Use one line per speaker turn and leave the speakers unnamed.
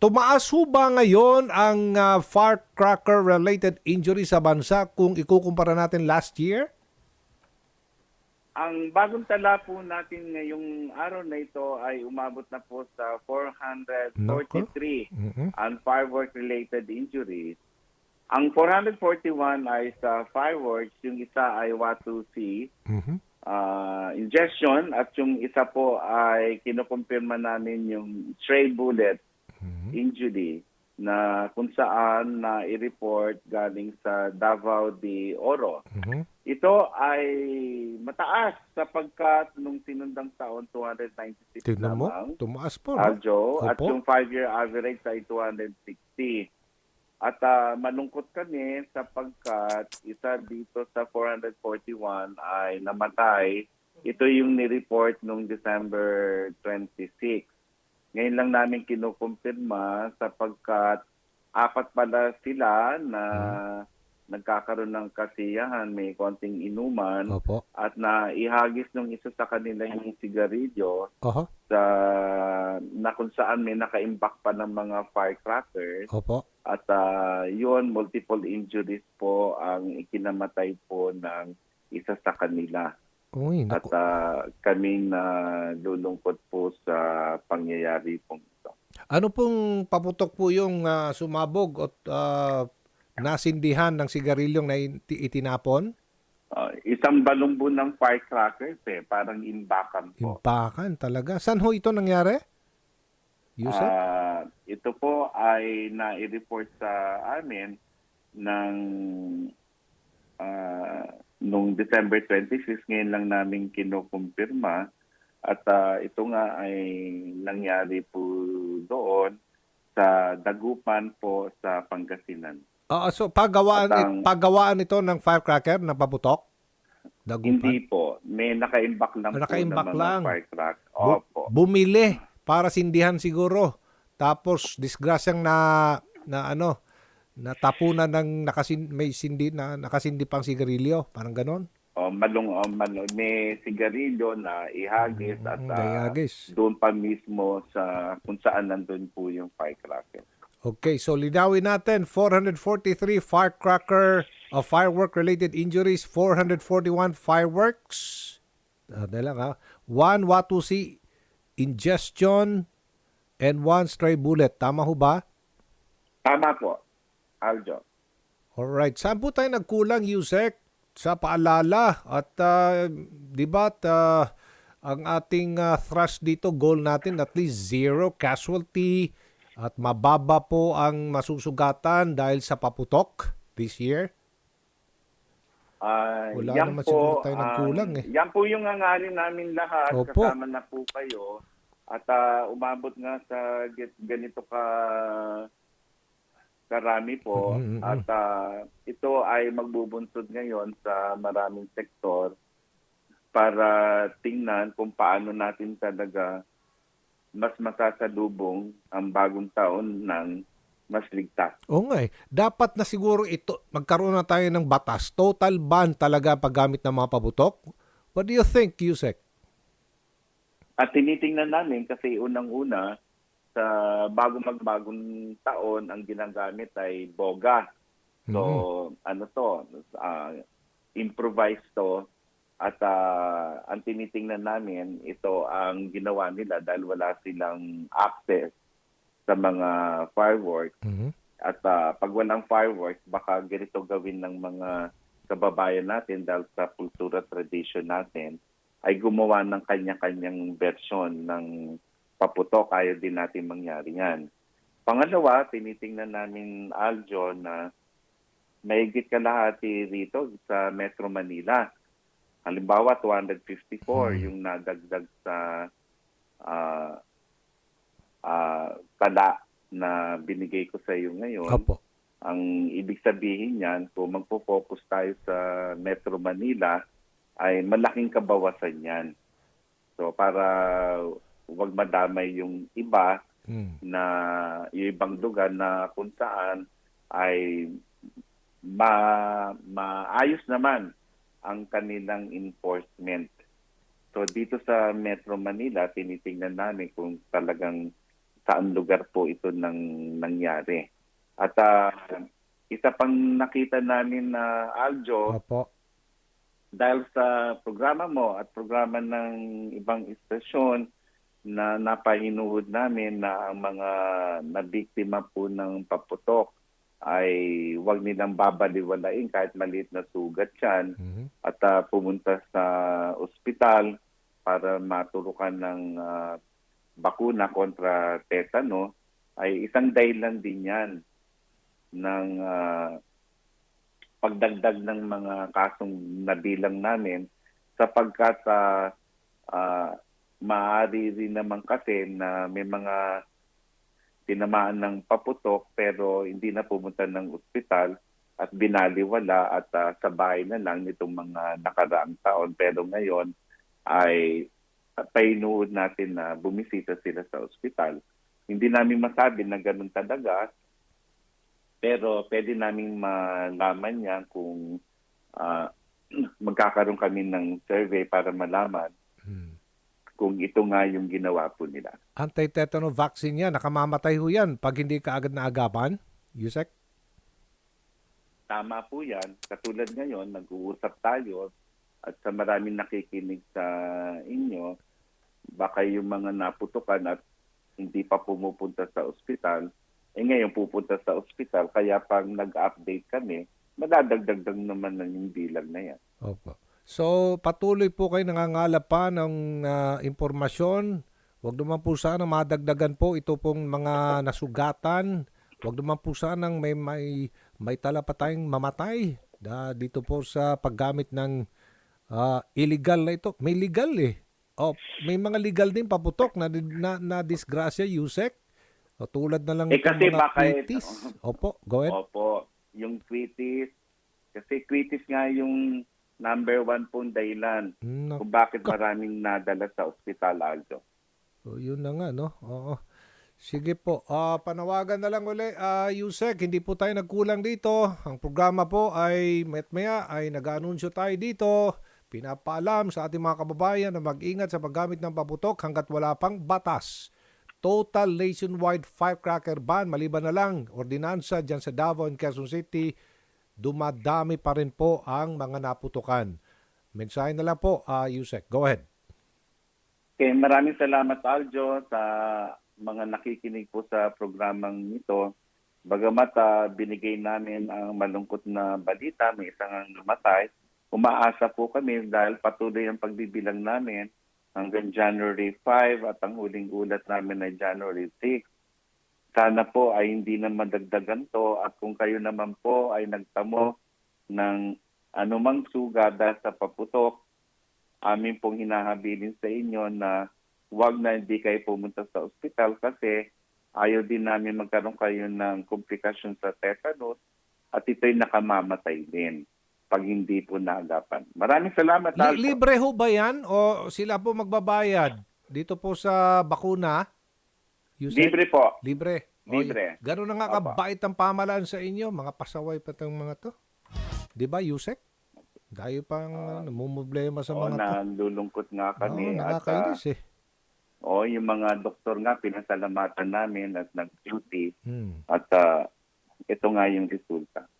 tumaas ho ba ngayon ang ah, firecracker-related injury sa bansa kung ikukumpara natin last year?
Ang bagong tala po natin ngayong araw na ito ay umabot na po sa 443
Mhm.
ang firework-related injuries. Ang 441 ay sa fireworks, yung isa ay Watusi
Mhm.
uh, ingestion at yung isa po ay kinukumpirma namin yung stray bullet
Mhm.
injury na kung saan na i-report galing sa Davao de Oro.
Mhm.
Ito ay mataas sapagkat nung sinundang taon 296
Tignan mo,
lamang.
tumaas po.
Aljo, at yung 5-year average ay 260. At ah, malungkot kami sapagkat isa dito sa 441 ay namatay. Ito yung ni-report nung December 26. Ngayon lang namin kinukumpirma sapagkat apat pala sila na nagkakaroon ng kasiyahan, may konting inuman
Opo.
at na ihagis nung isa sa kanila yung sigarilyo
Oho.
sa na kung saan may naka-impact pa ng mga firecrackers
Opo.
at ah, yun multiple injuries po ang ikinamatay po ng isa sa kanila
Uy,
at
naku.
ah, kaming na lulungkot po sa pangyayari pong ito.
Ano pong paputok po yung ah, sumabog at ah, nasindihan ng sigarilyong na iti- itinapon?
Ah, isang balong po ng firecrackers eh, parang imbakan po.
Impakan talaga. Saan ho ito nangyari? Yusef?
Ah, ito po ay na-report sa amin ng ah, nung December 26, ngayon lang namin kinukumpirma. At ah, ito nga ay nangyari po doon sa Dagupan po sa Pangasinan.
Oo, so pagawaan,
At ang-
pagawaan ito ng firecracker na paputok? Dagupan?
Hindi po. May naka-imbak lang
Ah, naka-imbak
po
lang.
firecrack.
Bu-
Opo.
bumili para sindihan siguro. Tapos disgrasyang na na ano, natapunan ng nakasin, may sindi na nakasindi pang sigarilyo, parang ganon.
O, malung, o, malung, may sigarilyo na ihagis at
Mm, dayagis.
doon pa mismo sa kung saan nandun po yung firecracker.
Okay, so linawin natin 443 firecracker of firework related injuries, 441 fireworks. Uh, lang ha. One Watusi ingestion and one stray bullet. Tama ho ba?
Tama po, Aljo.
Alright. Saan po tayo nagkulang, Yusek? Sa paalala. At ah, di ba ah, ang ating ah, thrust dito, goal natin at least zero casualty at mababa po ang masusugatan dahil sa paputok this year.
Ah,
Wala
yan
naman
po,
siguro tayo
ang-
nagkulang eh.
Yan po yung hangarin namin lahat.
Opo.
Kasama na po kayo. At ah, umabot nga sa get- ganito ka karami po.
Mhm, mhm.
At ah, ito ay magbubunsod ngayon sa maraming sektor para tingnan kung paano natin talaga mas masasalubong ang bagong taon ng mas ligtas.
Oo nga eh. Dapat na siguro ito, magkaroon na tayo ng batas. Total ban talaga paggamit ng mga paputok. What do you think, Yusek?
At tinitingnan namin kasi unang-una sa bago magbagong taon ang ginagamit ay boga. So ano to, ah, improvised to at ah, ang tinitingnan namin ito ang ginawa nila dahil wala silang access sa mga fireworks
Mhm.
at ah, pag walang fireworks, baka ganito gawin ng mga kababayan natin dahil sa kultura tradition natin ay gumawa ng kanya-kanyang version ng paputok. Ayaw din natin mangyari yan. Pangalawa, tinitingnan namin, Aljo, na mahigit kalahati rito sa Metro Manila. Halimbawa, 254
Hmm.
yung nadagdag sa ah ah, tala na binigay ko sa iyo ngayon.
Opo.
Ang ibig sabihin niyan, kung magpo-focus tayo sa Metro Manila, ay malaking kabawasan yan. So para wag madamay yung iba
Mm.
na yung ibang lugar na kung saan ay ma maayos naman ang kanilang enforcement. So dito sa Metro Manila, tinitingnan namin kung talagang saan lugar po ito nang nangyari. At ah, isa pang nakita namin na Aljo,
Opo.
dahil sa programa mo at programa ng ibang istasyon na napahinuhod namin na ang mga nabiktima po ng paputok ay huwag nilang babaliwalain kahit maliit na sugat yan
Mhm.
at ah, pumunta sa ospital para maturukan ng ah, bakuna kontra tetano ay isang dahilan din yan ng ah, pagdagdag ng mga kasong nabilang namin sapagkat uh, maaari rin naman kasi na may mga tinamaan ng paputok pero hindi na pumunta ng ospital at binaliwala at ah, sa bahay na lang nitong mga nakaraang taon. Pero ngayon ay painuod natin na bumisita sila sa ospital. Hindi namin masabi na ganun talaga, pero pwede namin malaman yan kung ah, magkakaroon kami ng survey para malaman. Kung ito nga yung ginawa po nila.
Anti-tetano vaccine yan. Nakamamatay ho yan pag hindi ka agad naagapan. Yusek?
Tama po yan. Katulad ngayon, nag-uusap tayo at sa maraming nakikinig sa inyo, baka yung mga naputukan at hindi pa pumupunta sa ospital, eh ngayon pupunta sa ospital. Kaya pag nag-update kami, madadagdag naman na yung bilang na yan.
Opo. So, patuloy po kayo nangangalap pa ng ah, impormasyon. Huwag naman po sana madagdagan po ito pong mga nasugatan. Huwag naman po sana may, may, may tala pa tayong mamatay da, dito po sa paggamit ng ah, illegal na ito. May legal eh. Oh, may mga legal din paputok na, na, na disgrasya, Yusek. O, tulad na lang
Eh, kasi
mga
baka
quitis. Opo, go ahead.
Opo, yung quitis, kasi quitis nga yung number one pong dahilan
Hmm,
kung bakit maraming nadala sa ospital, Aldo.
So, yun na nga, no? Oo. Sige po. Ah, panawagan na lang uli. Ah, Yusek, hindi po tayo nagkulang dito. Ang programa po ay maya ay nag-anunsyo tayo dito. Pinapaalam sa ating mga kababayan na mag-ingat sa paggamit ng paputok hanggat wala pang batas. Total nationwide firecracker ban, maliban na lang, ordinansa dyan sa Davao and Quezon City, dumadami pa rin po ang mga naputukan. Mensahe na lang po, ah, Yusek. Go ahead.
Okay, maraming salamat Aljo sa mga nakikinig po sa programang ito. Bagamat ah, binigay namin ang malungkot na balita, may isang ang namatay, umaasa po kami dahil patuloy ang pagbibilang namin hanggang January 5 at ang huling ulat namin ay January 6. Sana po ay hindi na madagdagan to at kung kayo naman po ay nagtamo ng anumang suga dahil sa paputok, amin pong hinahabilin sa inyo na huwag na hindi kayo pumunta sa ospital kasi ayaw din namin magkaroon kayo ng komplikasyon sa tetanus at ito'y nakamamatay din pag hindi po naagapan. Maraming salamat,
Li- libre ho ba yan o sila po magbabayad dito po sa bakuna?
Libre po.
Libre.
Libre.
y- Ganun na nga kabait ang pamalaan sa inyo. Mga pasaway pa itong mga to. Di ba, Yusek? Tayo pang uh, namumblema sa
O,
mga to.
nalulungkot nga
Oo,
kami. at, ah,
eh.
o, yung mga doktor nga, pinasalamatan namin at nag-duty.
Hmm.
At ah, ito nga yung resulta.